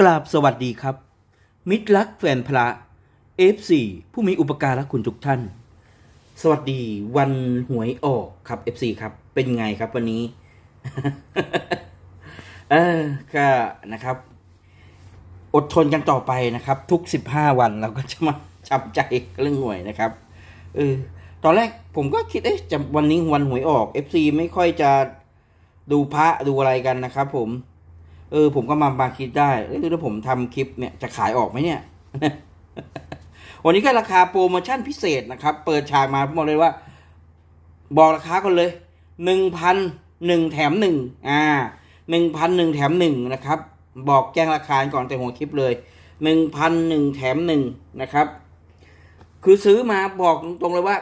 กราบสวัสดีครับ มิตรรักแฟนพระ F4 ผู้มีอุปการะคุณทุกท่าน สวัสดีวันหวยออกครับ F4 ครับ เป็นไงครับวันนี้ เออก็นะครับ อดทนกันต่อไปนะครับ ทุก15วันเราก็จะมาจับใจเรื่องหวยนะครับเออตอนแรกผมก็คิดเอ๊ะจะวันนี้วันหวยออก FC ไม่ค่อยจะดูพระดูอะไรกันนะครับ ผม เออ ผมก็มามาคิดได้เออถ้าผมทำคลิปเนี่ยจะขายออกไหมเนี่ย วันนี้ก็ราคาโปรโมชั่นพิเศษนะครับ เปิดฉากมาผมบอกเลยว่า บอกราคาก่อนเลยหนึ่งพันหนึ่งแถมหนึ่งอ่าหนึ่งพันหนึ่งแถมหนึ่งนะครับ บอกแจ้งราคาก่อนแต่หัวคลิปเลยหนึ่งพันหนึ่งแถมหนึ่งนะครับ คือซื้อมาบอกตรงๆเลยว่า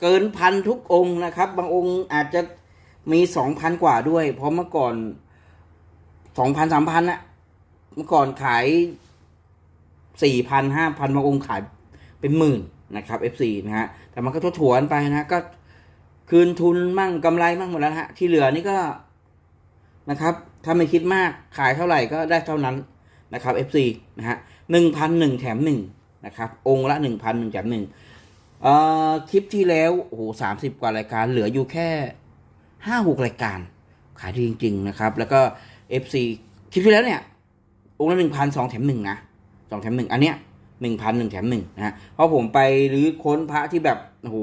เกินพันทุกองค์นะครับ บางองค์อาจจะมีสองพันกว่าด้วย เพราะเมื่อก่อน สองพันสามพันอะเมื่อก่อนขายสี่พันห้าพันบางองค์ขายเป็นหมื่นนะครับ FC นะฮะ แต่มันก็ทดถวนไปนะ ก็คืนทุนมั่งกำไรมั่งหมดแล้วฮะ ที่เหลือนี่ก็นะครับ ถ้าไม่คิดมากขายเท่าไหร่ก็ได้เท่านั้นนะครับ FC นะฮะหนึ่งพันหนึ่งแถมหนึ่งนะครับ องค์ละหนึ่งพันหนึ่งแถมหนึ่งเอ่อคลิปที่แล้วโอ้โหสามสิบกว่ารายการเหลืออยู่แค่ห้าหกรายการ ขายดีจริง ๆ นะครับ แล้วก็ FC คลิปที่แล้วเนี่ยองค์ละหนึ่งพันสองแถมหนึ่งนะสองแถมหนึ่งอันเนี้ยหนึ่งพันหนึ่งแถมหนึ่งนะเพราะผมไปรื้อค้นพระที่แบบโอ้โห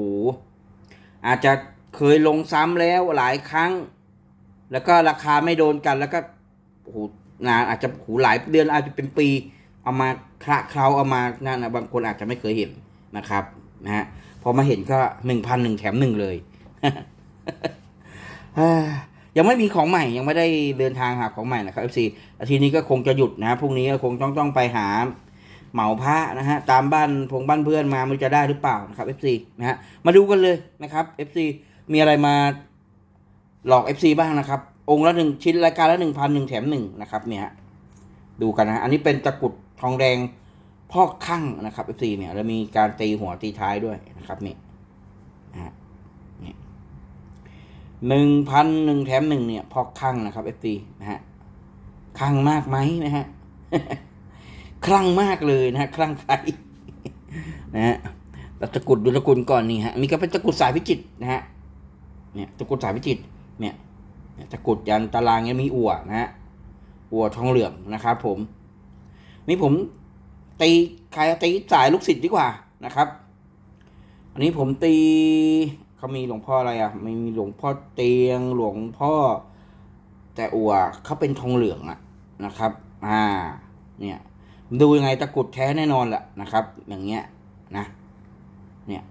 อาจจะเคยลงซ้ำแล้วหลายครั้ง แล้วก็ราคาไม่โดนกันแล้วก็โอ้โหนานอาจจะโอ้โหหลายเดือนอาจจะเป็นปี เอามาคละเคล้าเอามานั่นนะบางคนอาจจะไม่เคยเห็นนะครับนะฮะพอมาเห็นก็หนึ่งพันหนึ่งแถมหนึ่งเลย ยังไม่มีของใหม่ยังไม่ได้เดินทางหาของใหม่นะครับ FC อาทิตย์นี้ก็คงจะหยุดนะพรุ่งนี้ก็คงต้องต้องไปหาเหมาพระนะฮะตามบ้านพงบ้านเพื่อนมามันจะได้หรือเปล่านะครับ FC นะฮะมาดูกันเลยนะครับ FC มีอะไรมาหลอก FC บ้างนะครับ องค์ละหนึ่งชิ้นรายการละหนึ่งพันหนึ่งแถมหนึ่งนะครับเนี่ยดูกันนะอันนี้เป็นตะกรุดทองแดงพอกข้างนะครับ FC เนี่ยแล้วมีการตีหัวตีท้ายด้วยนะครับนี่นะฮะ หนึ่งพันหนึ่งแถมหนึ่งเนี่ยพอคลั่งนะครับเอฟซีนะฮะคลั่งมากไหมนะฮะคลั่งมากเลยนะฮะคลั่งใครนะฮะตะกุดดูตะกุดก่อนนี่ฮะนี่ก็เป็นตะกุดสายพิจิตรนะฮะเนี่ยตะกุดสายพิจิตรเนี่ยตะกุดยันตารางเนี่ยมีอั่วนะฮะอั่วทองเหลืองนะครับผม นี่ผมตีใครตีสายลูกศิษย์ดีกว่านะครับ อันนี้ผมตี เขามีหลวงพ่ออะไรอะไม่มีหลวงพ่อเตียงหลวงพ่อ แต่อัวเขาเป็นทองเหลืองอะนะครับ อ่า เนี่ยดูยังไงตะกรุดแท้แน่นอนแหละนะครับ อย่างเงี้ยนะ เนี่ย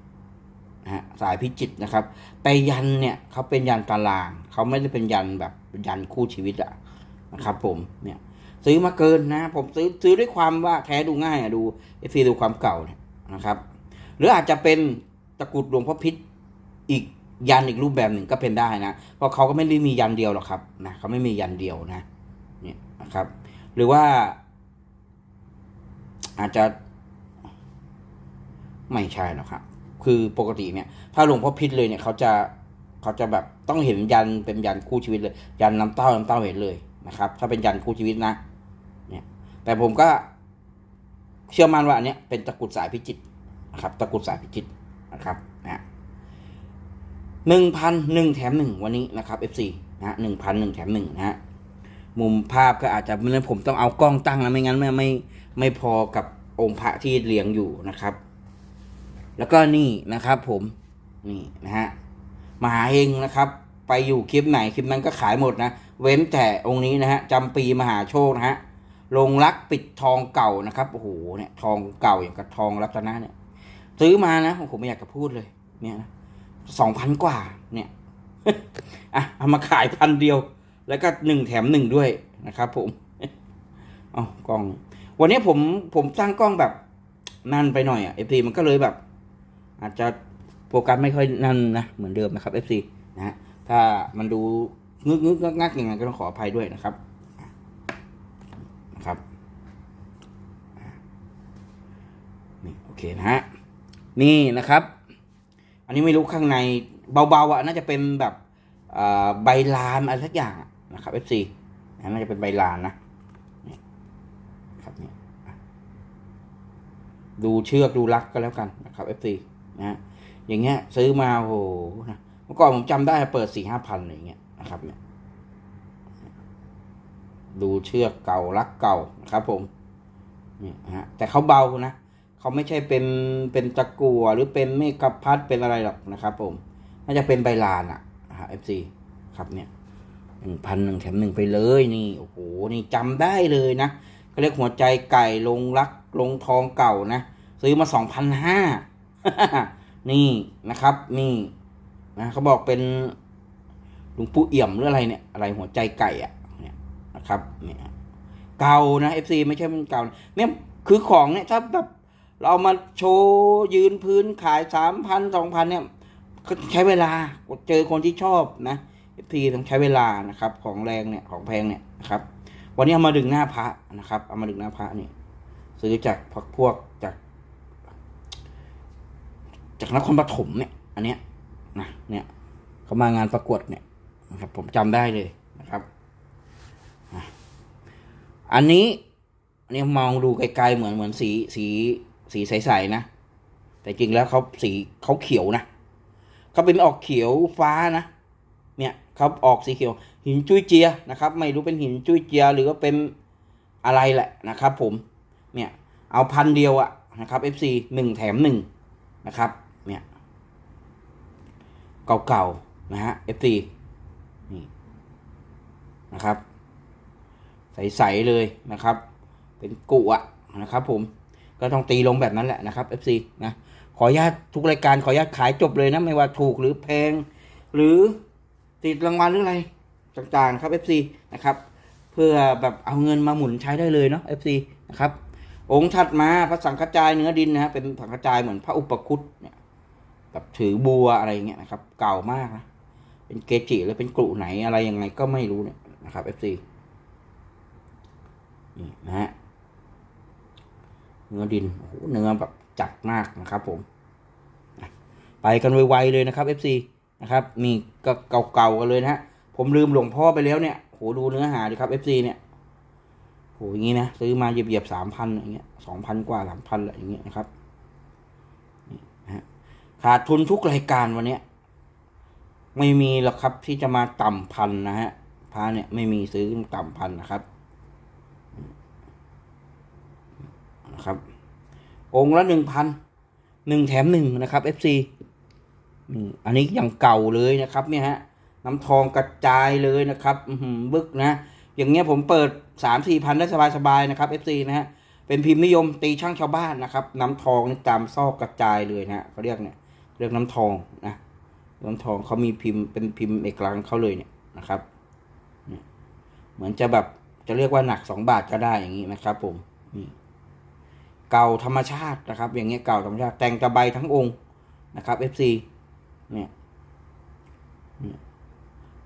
ฮะสายพิจิตนะครับแต่ยันเนี่ยเขาเป็นยันตารางเขาไม่ได้เป็นยันแบบยันคู่ชีวิตอะนะครับ ผมเนี่ย ซื้อมาเกินนะ ผมซื้อซื้อด้วยความว่าแท้ดูง่ายอะดูเอฟซีดูความเก่าเนี่ยนะครับ หรืออาจจะเป็นตะกรุดหลวงพ่อพิษ อีกยันอีกรูปแบบหนึ่งก็เป็นได้นะ เพราะเขาก็ไม่ได้มียันเดียวหรอกครับนะเขาไม่มียันเดียวนะเนี่ยนะครับ หรือว่า อาจจะ ไม่ใช่หรอกครับ คือปกติเนี่ย ถ้าหลวงพ่อพิษเลยเนี่ยเขาจะเขาจะแบบต้องเห็นยันเป็นยันคู่ชีวิตเลย ยันน้ำเต้าน้ำเต้าเห็นเลยนะครับ ถ้าเป็นยันคู่ชีวิตนะเนี่ยแต่ผมก็เชื่อมั่นว่าอันเนี้ยเป็นตะกุดสายพิจิตนะครับ ตะกุดสายพิจิตนะครับนะ หนึ่งพันหนึ่งแถมหนึ่งวันนี้นะครับ FC นะฮะหนึ่งพันหนึ่งแถมหนึ่งนะฮะมุมภาพก็อาจจะไม่ยผมต้องเอากล้องตั้งนะไม่งั้นไม่ไม่ไม่พอกับองค์พระที่เรียงอยู่นะครับ แล้วก็นี่นะครับผมนี่นะฮะมหาเฮงนะครับ ไปอยู่คลิปไหนคลิปนั้นก็ขายหมดนะ เว้นแต่องค์นี้นะฮะจำปีมหาโชคนะฮะลงรักปิดทองเก่านะครับโอ้โหเนี่ยทองเก่าอย่างกับทองรัตนะเนี่ย ซื้อมานะผมไม่อยากจะพูดเลย เนี่ย สองพันกว่า เนี่ยอะเอามาขายพันเดียว แล้วก็หนึ่งแถมหนึ่งด้วยนะครับผมเอากล้อง วันนี้ผมผมสร้างกล้องแบบนั่นไปหน่อยอะเอฟซีมันก็เลยแบบ อาจจะโฟกัสไม่ค่อยนั่นนะเหมือนเดิมนะครับเอฟซีนะฮะถ้ามันดูงึกงึกงักงักยังไงก็ต้องขออภัยด้วยนะครับนะครับนี่โอเคนะฮะนี่นะครับ อันนี้ไม่รู้ข้างในเบาๆอะน่าจะเป็นแบบใบลานอะไรสักอย่างนะครับ FC น่าจะเป็นใบลานนะนี่ครับนี่ดูเชือกดูลักก็แล้วกันนะครับ FC นะอย่างเงี้ย ซื้อมาโอ้โหนะเมื่อก่อนผมจำได้เปิดสี่ห้าพันอะไรอย่างเงี้ยนะครับเนี่ยดูเชือกเก่าลักเก่านะครับผมนี่ฮะแต่เขาเบานะ เขาไม่ใช่เป็นเป็นตะกั่วหรือเป็นเมกะพัดเป็นอะไรหรอกนะครับผมน่าจะเป็นใบลานอะนะฮะ FC ครับเนี่ยหนึ่งพันหนึ่งแถมหนึ่งไปเลยนี่โอ้โหนี่จำได้เลยนะเขาเรียกหัวใจไก่ลงรักลงทองเก่านะ ซื้อมาสองพันห้านี่นะครับนี่นะเขาบอกเป็นลวงปู่เอี่ยมหรืออะไรเนี่ยอะไรหัวใจไก่อะเนี่ยนะครับเนี่ยเก่านะ FC ไม่ใช่มันเก่าเนี่ยคือของเนี่ยถ้าแบบ เรามาโชว์ยืนพื้นขายสามพันสองพันเนี่ยใช้เวลาเจอคนที่ชอบนะ FC ต้องใช้เวลานะครับ ของแรงเนี่ยของแพงเนี่ยนะครับ วันนี้เอามาดึงหน้าพระนะครับ เอามาดึงหน้าพระนี่ซื้อจากพักพวกจาก จากนครปฐมเนี่ย อันเนี้ยนะเนี่ยเขามางานประกวดเนี่ยนะครับ ผมจำได้เลยนะครับอันนี้อันนี้มองดูไกลๆเหมือนเหมือนสีสี สีใสๆนะ แต่จริงแล้วเขาสีเขาเขียวนะเขาเป็นออกเขียวฟ้านะ เนี่ยเขาออกสีเขียว หินจุ้ยเจียนะครับ ไม่รู้เป็นหินจุ้ยเจีย หรือว่าเป็นอะไรแหละนะครับ ผม เนี่ย เอาพันเดียวอะนะครับ FC หนึ่งแถมหนึ่งนะครับ เนี่ย เก่าๆนะฮะ FC นี่นะครับ ใสๆเลยนะครับ เป็นกุอะนะครับผม ก็ต้องตีลงแบบนั้นแหละนะครับ FC นะขออนุญาตทุกรายการขออนุญาตขายจบเลยนะ ไม่ว่าถูกหรือแพง หรือติดรางวัลหรืออะไรต่างๆครับ FC นะครับเพื่อแบบเอาเงินมาหมุนใช้ได้เลยเนาะ FC นะครับองค์ถัดมาพระสังฆจายเนื้อดินนะฮะเป็นสังฆจายเหมือนพระอุปคุตเนี่ยแบบถือบัวอะไรอย่างเงี้ยนะครับ เก่ามากนะเป็นเกจิหรือเป็นกรุไหนอะไรยังไงก็ไม่รู้เนี่ยนะครับ FC นี่นะฮะ เนื้อดินโอ้โหเนื้อแบบจัดมากนะครับผม ไปกันไวๆเลยนะครับ FC นะครับนี่ก็เก่าๆกันเลยนะฮะผมลืมหลวงพ่อไปแล้วเนี่ยโหดูเนื้อหาดิครับ FC เนี่ยโหอย่างงี้นะซื้อมาเหยียบๆสามพันอย่างเงี้ยสองพันกว่าสามพันอะไรอย่างเงี้ยนะครับขาดทุนทุกรายการวันเนี้ยไม่มีหรอกครับที่จะมาต่ำพันนะฮะพระเนี่ยไม่มีซื้อต่ำพันนะครับ นะครับ องค์ละหนึ่งพันหนึ่งแถมหนึ่งนะครับ FC อันนี้อย่างเก่าเลยนะครับเนี่ยฮะน้ำทองกระจายเลยนะครับบึกนะ อย่างเงี้ยผมเปิดสามสี่พันได้สบายๆนะครับ FC นะฮะเป็นพิมพ์นิยมตีช่างชาวบ้านนะครับ น้ำทองนี่ตามซอกกระจายเลยนะฮะเขาเรียกเนี่ยเรียกน้ำทองนะน้ำทองเขามีพิมพ์เป็นพิมพ์เอกลักษณ์เขาเลยเนี่ยนะครับเนี่ยเหมือนจะแบบจะเรียกว่าหนักสองบาทก็ได้อย่างนี้นะครับ ผมนี่ เก่าธรรมชาตินะครับ อย่างเงี้ยเก่าธรรมชาติแต่งตะไบทั้งองค์นะครับ FC เนี่ย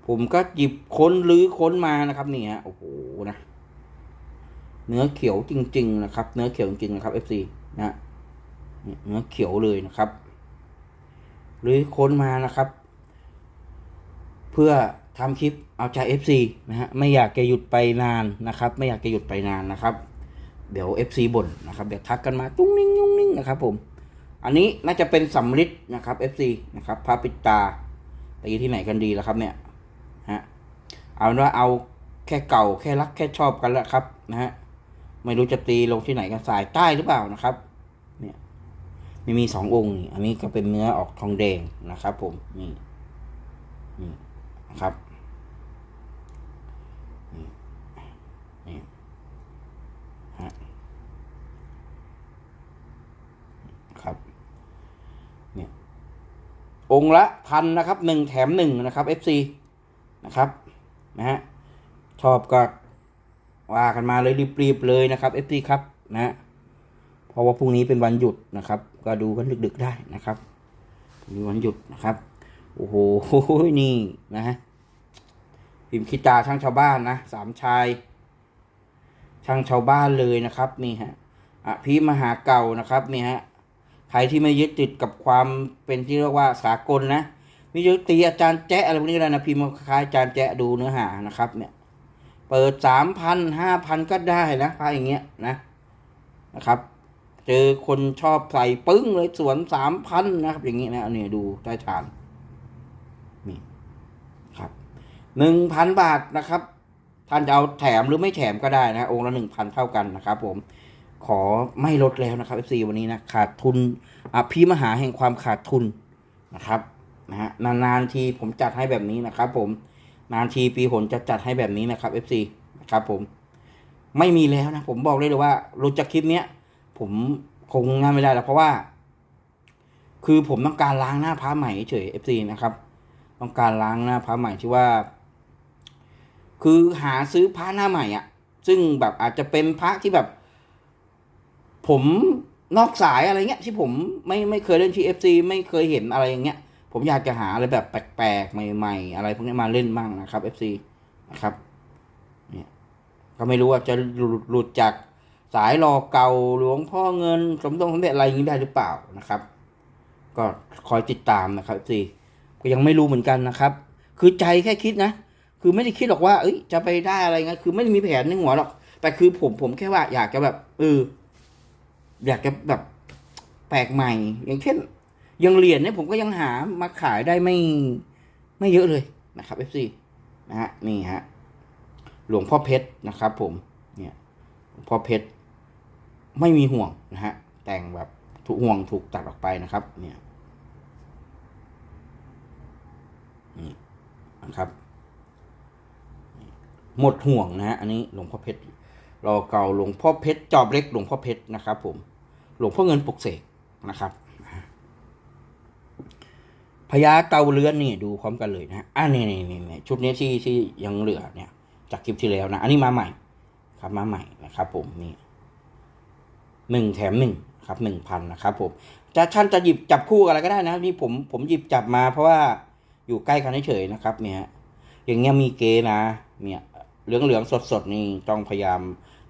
ผมก็หยิบค้นลื้อค้นมานะครับนี่ฮะโอ้โหนะเนื้อเขียวจริง ๆ นะครับ เนื้อเขียวจริงๆนะครับ FC นะเนี่ยเนื้อเขียวเลยนะครับลื้อค้นมานะครับ เพื่อทำคลิปเอาใจ FC นะฮะไม่อยากจะหยุดไปนานนะครับ ไม่อยากจะหยุดไปนานนะครับ เดี๋ยว FC บ่นนะครับเดี๋ยวทักกันมาตุ้งนิ่งยุ่งนิ่งนะครับ ผม อันนี้น่าจะเป็นสำลิดนะครับ FC นะครับพระปิดตาตีที่ไหนกันดีแล้วครับเนี่ยฮะเอาเป็นว่าเอาแค่เก่าแค่รักแค่ชอบกันแล้วครับนะฮะไม่รู้จะตีลงที่ไหนกันสายใต้หรือเปล่านะครับ เนี่ยไม่มีสององค์นี่อันนี้ก็เป็นเนื้อออกทองแดงนะครับ ผมนี่นี่ครับนี่นี่ฮะครับ เนี่ย องค์ละพันนะครับหนึ่งแถมหนึ่งนะครับ FC นะครับนะฮะชอบก็ว่ากันมาเลยรีบๆเลยนะครับ FC ครับนะฮะเพราะว่าพรุ่งนี้เป็นวันหยุดนะครับ ก็ดูกันดึกๆได้นะครับมีวันหยุดนะครับโอ้โหนี่นะฮะพิมพ์คิตาช่างชาวบ้านนะสามชาย ช่างชาวบ้านเลยนะครับนี่ฮะอภิมหาเก่านะครับนี่ฮะ ใครที่ไม่ยึดติดกับความเป็นที่เรียกว่าสากลนะมียึดตีอาจารย์แจ๊อะไรพวกนี้แล้วนะพิมพ์คล้ายอาจารย์แจ๊ดูเนื้อหานะครับเนี่ยเปิดสามพันห้าพันก็ได้นะพระอย่างเงี้ยนะนะครับ เจอคนชอบใส่ปึ้งเลยสวนสามพันนะครับ อย่างนี้นะอันนี้ดูใต้ฐานนี่ครับหนึ่งพันบาทนะครับ ท่านจะเอาแถมหรือไม่แถมก็ได้นะ องค์ละหนึ่งพันเท่ากันนะครับผม ขอไม่ลดแล้วนะครับ FC วันนี้นะขาดทุนอภิมหาแห่งความขาดทุนนะครับนะฮะนานๆทีผมจัดให้แบบนี้นะครับ ผมนานทีปีหนจะจัดให้แบบนี้นะครับ FC นะครับผมไม่มีแล้วนะ ผมบอกเลยเลยว่ารู้จากคลิปเนี้ยผมคงงานไม่ได้แล้วเพราะว่า คือผมต้องการล้างหน้าพระใหม่เฉย FC นะครับ ต้องการล้างหน้าพระใหม่ที่ว่า คือหาซื้อพระหน้าใหม่อะ ซึ่งแบบอาจจะเป็นพระที่แบบ ผมนอกสายอะไรเงี้ยที่ผมไม่ไม่เคยเล่นที่ FC ไม่เคยเห็นอะไรอย่างเงี้ย ผมอยากจะหาอะไรแบบแปลกๆ ใหม่ ๆ อะไรพวกนี้มาเล่นบ้างนะครับ FC นะครับเนี่ยก็ไม่รู้ว่าจะหลุดหลุดจากสายรอเก่าหลวงพ่อเงิน สมดงสมเด็จอะไรอย่างนี้ได้หรือเปล่านะครับ ก็คอยติดตามนะครับ FC ก็ยังไม่รู้เหมือนกันนะครับ คือใจแค่คิดนะ คือไม่ได้คิดหรอกว่า เอ้ยจะไปได้อะไรเงี้ยคือไม่ได้มีแผนในหัวหรอก แต่คือผมผมแค่ว่าอยากจะแบบเออ อยากจะแบบแปลกใหม่ อย่างเช่นยังเหรียญเนี่ยผมก็ยังหามาขายได้ไม่ไม่เยอะเลยนะครับ FC นะฮะนี่ฮะหลวงพ่อเพชรนะครับ ผมเนี่ยหลวงพ่อเพชรไม่มีห่วงนะฮะแต่งแบบถูกห่วงถูกตัดออกไปนะครับ เนี่ยนี่นะครับ หมดห่วงนะฮะอันนี้หลวงพ่อเพชร รอเก่าหลวงพ่อเพชรจอบเล็กหลวงพ่อเพชรนะครับ ผม หลวงพ่อเงินปลุกเสกนะครับพญาเต่าเรือนนี่ดูพร้อมกันเลยนะอ่านี่นี่นี่นี่ชุดนี้ที่ที่ยังเหลือเนี่ย จากคลิปที่แล้วนะ อันนี้มาใหม่ ครับมาใหม่นะครับ ผมนี่หนึ่งแถมหนึ่งครับหนึ่งพันนะครับ ผมจะท่านจะหยิบจับคู่อะไรก็ได้นะนี่ผมผมหยิบจับมาเพราะว่าอยู่ใกล้กันเฉยๆนะครับ เนี่ยอย่างเงี้ยมีเกนะเนี่ย เหลืองเหลืองสดสดๆนี่ต้องพยายาม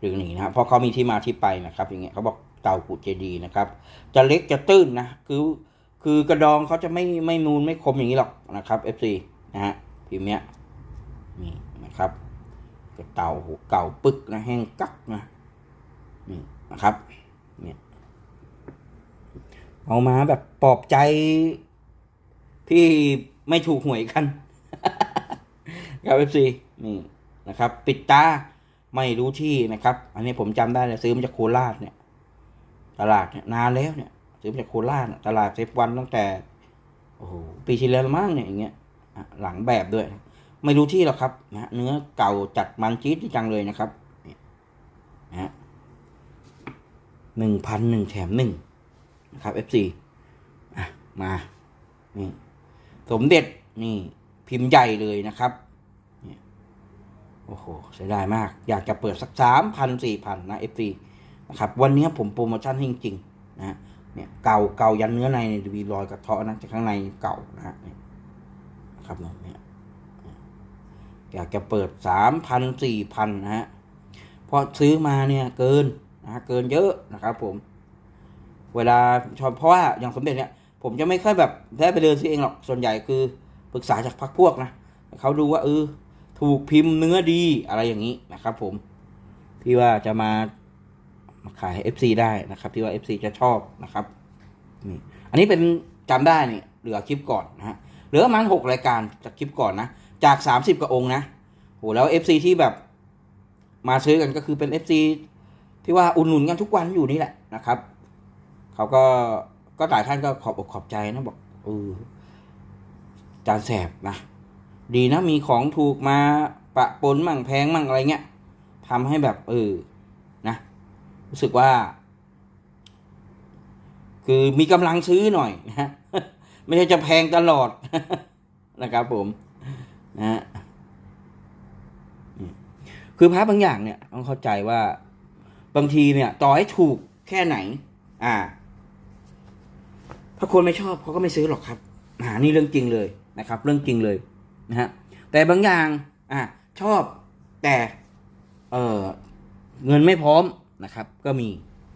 หรือหนีนะครับเพราะเขามีที่มาที่ไปนะครับ อย่างเงี้ยเขาบอกเต่ากุเจดีนะครับ จะเล็กจะตื้นนะคือคือกระดองเขาจะไม่ไม่นูนไม่คมอย่างนี้หรอกนะครับ FC นะฮะพิมพ์เนี้ยนี่นะครับเต่าหูเก่าปึกนะแห้งกักนะนี่นะครับเนี่ยเอามาแบบปลอบใจที่ไม่ถูกหวยกันครับ FC นี่ นะครับปิดตาไม่รู้ที่นะครับ อันนี้ผมจำได้เลยซื้อมาจากโคราชเนี่ย ตลาดเนี่ยนานแล้วเนี่ยซื้อมาจากโคราชตลาดเซฟวันตั้งแต่โอ้โหปีที่แล้วมั้งเนี่ยอย่างเงี้ยหลังแบบด้วย ไม่รู้ที่หรอกครับนะเนื้อเก่าจัดมันจี๊ดจังเลยนะครับนี่นะฮะหนึ่งพันหนึ่งแถมหนึ่งนะครับ F4 อะมานี่สมเด็จนี่พิมพ์ใหญ่เลยนะครับ โอ้โหเสียดายมาก อยากจะเปิดสักสามพันสี่พันนะ F4 นะครับวันนี้ผมโปรโมชั่นให้จริงๆนะเนี่ยเก่าเก่ายันเนื้อในเนี่ยมีรอยกระเทาะนะจากข้างในเก่านะฮะนะครับเนี่ยอยากจะเปิดสามพันสี่พันนะฮะเพราะซื้อมาเนี่ยเกินนะฮะเกินเยอะนะครับผม เวลาชอบเพราะว่าอย่างสมเด็จเนี่ย ผมจะไม่ค่อยแบบได้ไปเดินซื้อเองหรอกส่วนใหญ่คือปรึกษาจากพักพวกนะเขาดูว่าเออ ถูกพิมพ์เนื้อดีอะไรอย่างนี้นะครับ ผมที่ว่าจะมามาขาย FC ได้นะครับ ที่ว่า FC จะชอบนะครับนี่อันนี้เป็นจำได้นี่เหลือคลิปก่อนนะฮะเหลือประมาณหกรายการจากคลิปก่อนนะจากสามสิบกว่าองค์นะโหแล้ว FC ที่แบบมาซื้อกันก็คือเป็น FC ที่ว่าอุดหนุนกันทุกวันอยู่นี่แหละนะครับเขาก็ก็หลายท่านก็ขอบอกขอบใจนะบอกเออจานแสบนะ ดีนะมีของถูกมาปะปนมั่งแพงมั่งอะไรเงี้ยทำให้แบบเออนะ รู้สึกว่า คือมีกำลังซื้อหน่อยนะไม่ใช่จะแพงตลอดนะครับผมนะคือพระบางอย่างเนี่ยต้องเข้าใจว่าบางทีเนี่ยต่อให้ถูกแค่ไหน อ่า ถ้าคนไม่ชอบเขาก็ไม่ซื้อหรอกครับอ่านี่เรื่องจริงเลยนะครับ เรื่องจริงเลย นะฮะแต่บางอย่างอ่าชอบแต่เออเงินไม่พร้อมนะครับ ก็มี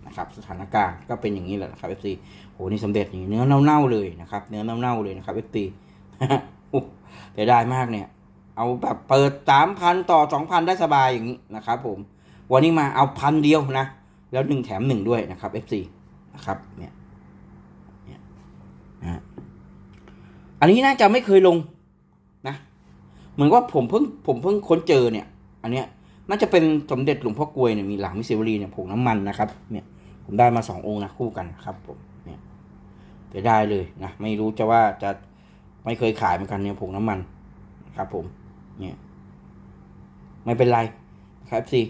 นะครับสถานการณ์ก็เป็นอย่างนี้แหละนะครับ FC โหนี่สำเร็จนี่เนื้อเน่าๆเลยนะครับเนื้อเน่าๆเลยนะครับ FC เสียดายมากเนี่ย เอาแบบเปิดสามพันต่อสองพันได้สบายอย่างนี้นะครับ ผม วันนี้มาเอาพันเดียวนะแล้วหนึ่งแถมหนึ่งด้วยนะครับ FC นะครับเนี่ยเนี่ยอันนี้น่าจะไม่เคยลง เหมือนว่าผมเพิ่งผมเพิ่งค้นเจอเนี่ย อันเนี้ยน่าจะเป็นสมเด็จหลวงพ่อกลวยเนี่ยมีหลังมิสซิวรีเนี่ยผงน้ำมันนะครับ เนี่ย ผมได้มาสององค์นะคู่กันครับ ผมเนี่ยจะได้เลยนะไม่รู้จะว่าจะไม่เคยขายเหมือนกันเนี่ยผงน้ำมันครับ ผม เนี่ย ไม่เป็นไรครับซี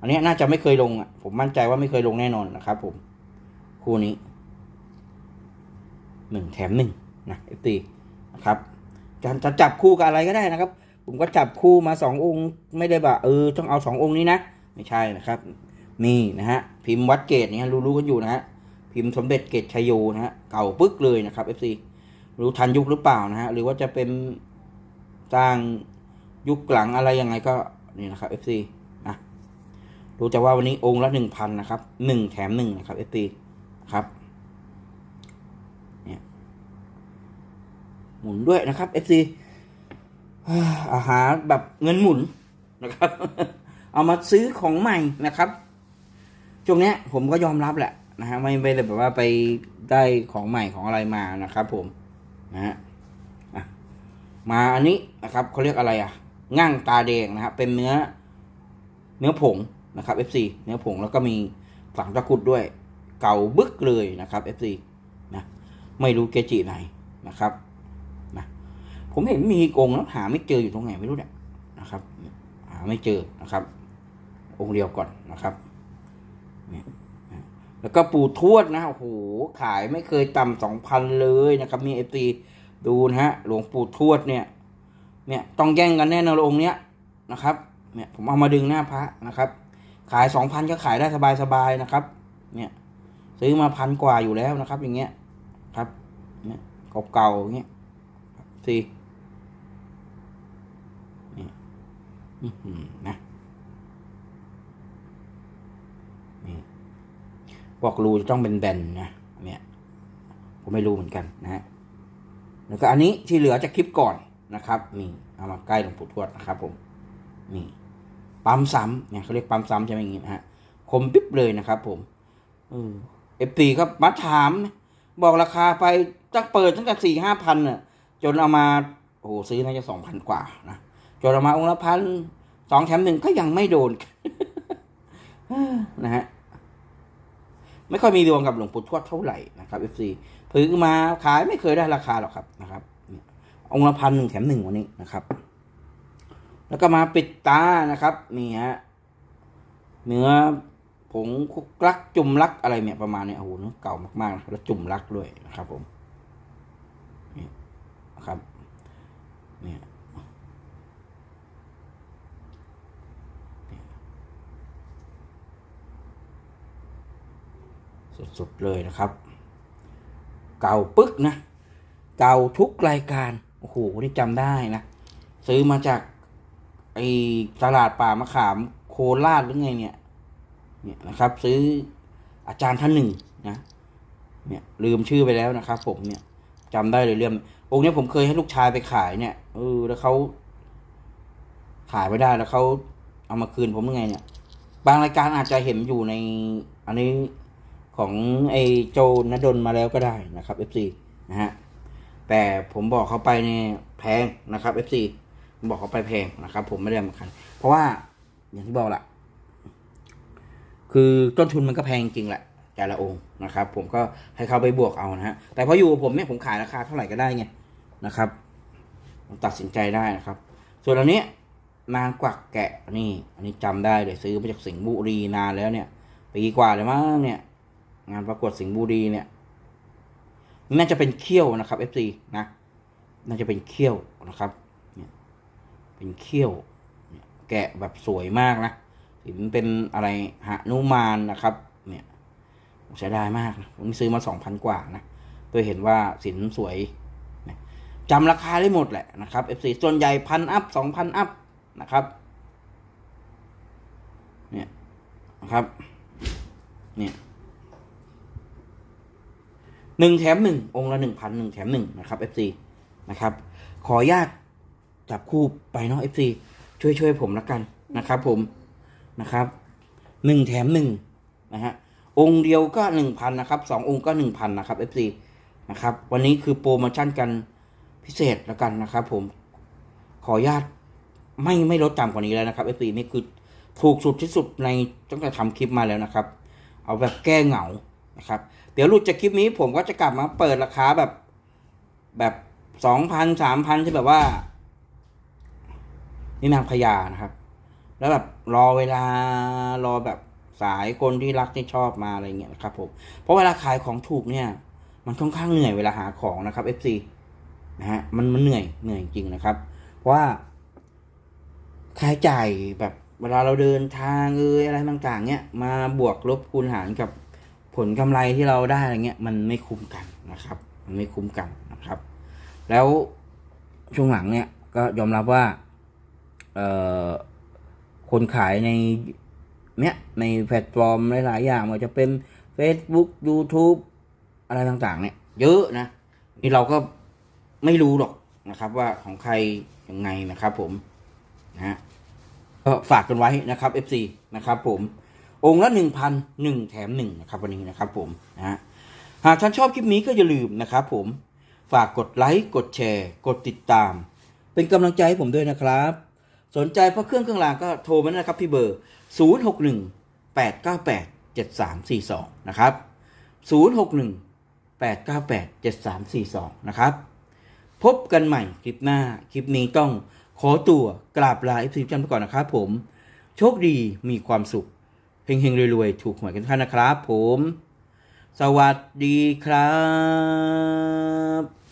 อันนี้น่าจะไม่เคยลงอะ ผมมั่นใจว่าไม่เคยลงแน่นอนนะครับ ผม คู่นี้หนึ่งแถมหนึ่งนะเอฟซีนะครับ จะจะจับคู่กับอะไรก็ได้นะครับ ผมก็จับคู่มาสององค์ไม่ได้แบบเออต้องเอาสององค์นี้นะ ไม่ใช่นะครับมีนะฮะพิมพ์วัดเกตเนี่ยรู้ๆกันอยู่นะฮะพิมพ์สมเด็จเกตชยโยนะฮะเก่าปึ๊กเลยนะครับเอฟซีรู้ทันยุคหรือเปล่านะฮะหรือว่าจะเป็นสร้างยุคหลังอะไรยังไงก็นี่นะครับ FC นะรู้จะว่าวันนี้องค์ละหนึ่งพันนะครับหนึ่งแถมหนึ่งนะครับ FC ครับ เนี่ย หมุนด้วยนะครับ FC อาหารแบบเงินหมุนนะครับ เอามาซื้อของใหม่นะครับช่วงเนี้ยผมก็ยอมรับแหละนะฮะไม่ไม่ได้แบบว่าไปได้ของใหม่ของอะไรมานะครับ ผมนะฮะมาอันนี้นะครับเขาเรียกอะไรอะง่างตาแดงนะครับเป็นเนื้อเนื้อผงนะครับ FC เนื้อผงแล้วก็มีฝังตะกุดด้วย เก่าบึกเลยนะครับ FC นะไม่รู้เกจิไหนนะครับ ผมเห็นมีองแล้วหาไม่เจออยู่ตรงไหนไม่รู้เนี่ยนะครับ หาไม่เจอนะครับ องค์เดียวก่อนนะครับแล้วก็ปู่ทวดนะโอ้โหขายไม่เคยต่ำสองพันเลยนะครับ มีเอฟซีดูนะฮะ หลวงปู่ทวดเนี่ย เนี่ยต้องแย่งกันแน่นอนองค์เนี้ยนะครับ เนี่ยผมเอามาดึงหน้าพระนะครับ ขายสองพันก็ขายได้สบายๆนะครับ เนี่ย ซื้อมาพันกว่าอยู่แล้วนะครับ อย่างเงี้ยครับ เนี่ยเก่าๆอย่างเงี้ยสี่นี่อื้อหือ นะนี่บอกรูจะต้องเป็นแบนๆนะเนี่ยผมไม่รู้เหมือนกันนะฮะแล้วก็อันนี้ที่เหลือจากคลิปก่อนนะครับนี่เอามาใกล้หลวงปู่ทวดนะครับ ผมนี่ปั๊มซ้ำเนี่ยเขาเรียกปั๊มซ้ำใช่ไหมอย่างงี้นะฮะคมปิ๊บเลยนะครับ ผมเออฟตีก็มาถาม บอกราคาไปตั้งเปิดตั้งแต่สี่ห้าพันน่ะ จนเอามาโอ้โหซื้อน่าจะสองพันกว่านะ จนเอามาองค์ละพันสองแถมหนึ่งก็ยังไม่โดนนะฮะไม่ค่อยมีดวงกับหลวงปู่ทวดเท่าไหร่นะครับ FC ถือมาขายไม่เคยได้ราคาหรอกครับนะครับองค์ละพันหนึ่งแถมหนึ่งวันนี้นะครับ แล้วก็มาปิดตานะครับนี่ฮะเนื้อผงคุกลักจุ่มลักอะไรเนี่ยประมาณเนี้ยโอ้โหเนื้อเก่ามากๆแล้วจุ่มลักด้วยนะครับผมนี่นะครับเนี่ย สุดๆเลยนะครับ เก่าปึ๊กนะ เก่าทุกรายการ โอ้โห นี่จำได้นะ ซื้อมาจากไอ้ตลาดป่ามะขามโคราชหรือไงเนี่ย เนี่ยนะครับ ซื้ออาจารย์ท่านหนึ่งนะ เนี่ยลืมชื่อไปแล้วนะครับผมเนี่ยจำได้เลยเรื่ององค์เนี้ยผมเคยให้ลูกชายไปขายเนี่ยเออแล้วเขาขายไม่ได้แล้วเขาเอามาคืนผมยังไงเนี่ย บางรายการอาจจะเห็นอยู่ใน อันนี้ ของไอ้โจนดลมาแล้วก็ได้นะครับ FC นะฮะแต่ผมบอกเขาไปเนี่ยแพงนะครับ FC ผมบอกเขาไปแพงนะครับ ผมไม่ได้มาคันเพราะว่าอย่างที่บอกละคือต้นทุนมันก็แพงจริงแหละแต่ละองค์นะครับ ผมก็ให้เขาไปบวกเอานะฮะแต่พออยู่กับผมเนี่ยผมขายราคาเท่าไหร่ก็ได้ไงนะครับตัดสินใจได้นะครับ ส่วนอันนี้นางกวักแกะนี่ อันนี้จำได้เลยซื้อมาจากสิงห์บุรีนานแล้วเนี่ยปีกว่าเลยมั้งเนี่ย งานประกวดสิงห์บุรีเนี่ยน่าจะเป็นเขี้ยวนะครับ FC นะน่าจะเป็นเขี้ยวนะครับเนี่ยเป็นเขี้ยวแกะแบบสวยมากนะสินเป็นอะไรหานุมานนะครับ เนี่ยใช้ได้มากผมซื้อมาสองพันกว่านะโดยเห็นว่าสินสวยจำราคาได้หมดแหละนะครับ FC ส่วนใหญ่พันอัพสองพันอัพนะครับเนี่ยนะครับเนี่ย หนึ่งแถมหนึ่งองค์ละหนึ่งพันหนึ่งแถมหนึ่งนะครับ FC นะครับ ขอญาตจับคู่ไปเนาะ FC ช่วยช่วยผมละกันนะครับ ผมนะครับหนึ่งแถมหนึ่งนะฮะองค์เดียวก็หนึ่งพันนะครับสององค์ก็หนึ่งพันนะครับ FC นะครับวันนี้คือโปรโมชั่นกันพิเศษแล้วกันนะครับ ผมขอญาตไม่ไม่ลดต่ำกว่านี้แล้วนะครับ FC นี่คือถูกสุดที่สุดในตั้งแต่ทำคลิปมาแล้วนะครับ เอาแบบแก้เหงานะครับ เดี๋ยวหลุดจากคลิปนี้ผมก็จะกลับมาเปิดราคาแบบแบบสองพันสามพันที่แบบว่านี่นางพญานะครับ แล้วแบบรอเวลารอแบบสายคนที่รักที่ชอบมาอะไรเงี้ยนะครับผมเพราะเวลาขายของถูกเนี่ย มันค่อนข้างเหนื่อยเวลาหาของนะครับ FC นะฮะมันมันเหนื่อยเหนื่อยจริงนะครับ เพราะว่าค่าใช้จ่ายแบบเวลาเราเดินทางเอยอะไรต่างๆ เนี่ยมาบวกลบคูณหารกับ ผลกำไรที่เราได้อะไรเงี้ยมันไม่คุ้มกันนะครับ มันไม่คุ้มกันนะครับ แล้วช่วงหลังเนี่ยก็ยอมรับว่าเอ่อคนขายในเนี้ยในแพลตฟอร์มหลาย ๆ อย่างไมันจะเป็น Facebook YouTube อะไรต่าง ๆ เนี่ย เยอะนะ นี่เราก็ไม่รู้หรอกนะครับ ว่าของใครยังไงนะครับผมนะฮะก็ฝากกันไว้นะครับ FC นะครับผม องค์ละหนึ่งพันหนึ่งแถมหนึ่งนะครับวันนี้นะครับผมนะฮะหากท่านชอบคลิปนี้ก็อย่าลืมนะครับผมฝากกดไลค์กดแชร์ กดติดตาม เป็นกำลังใจให้ผมด้วยนะครับ สนใจพระเครื่องเครื่องรางก็โทรมานะครับที่เบอร์ 061 898 7342 นะครับ 061 898 7342 นะครับ พบกันใหม่คลิปหน้า คลิปนี้ต้องขอตัวกราบลาอีพีจันไปก่อนนะครับผม โชคดีมีความสุข เฮงๆรวยๆ ถูกหวยกันทุกท่านนะครับผม สวัสดีครับ